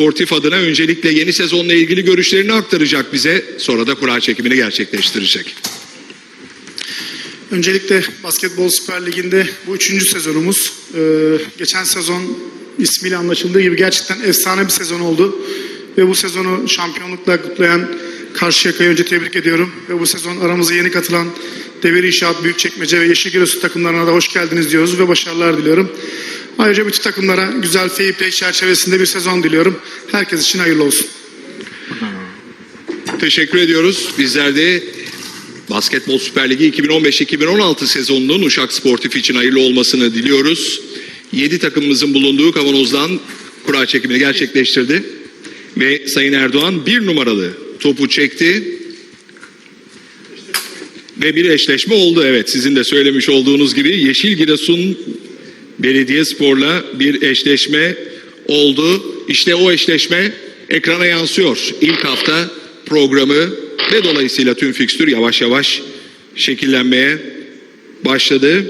Sportif adına öncelikle yeni sezonla ilgili görüşlerini aktaracak bize. Sonra da kura çekimini gerçekleştirecek. Öncelikle Basketbol Süper Ligi'nde bu üçüncü sezonumuz. Ee, geçen sezon ismiyle anlaşıldığı gibi gerçekten efsane bir sezon oldu. Ve bu sezonu şampiyonlukla kutlayan Karşıyaka'yı önce tebrik ediyorum. Ve bu sezon aramıza yeni katılan Devir İnşaat, Büyükçekmece ve Yeşilgiresu takımlarına da hoş geldiniz diyoruz ve başarılar diliyorum. Ayrıca bütün takımlara güzel fair play çerçevesinde bir sezon diliyorum. Herkes için hayırlı olsun. Teşekkür ediyoruz. Bizler de Basketbol Süper Ligi 2015-2016 sezonunun Uşak Sportif için hayırlı olmasını diliyoruz. 7 takımımızın bulunduğu kavanozdan kura çekimini gerçekleştirdi. Ve Sayın Erdoğan bir numaralı topu çekti. Ve bir eşleşme oldu evet sizin de söylemiş olduğunuz gibi Yeşil Giresun Belediyespor'la bir eşleşme oldu. İşte o eşleşme ekrana yansıyor. İlk hafta programı ve dolayısıyla tüm fikstür yavaş yavaş şekillenmeye başladı.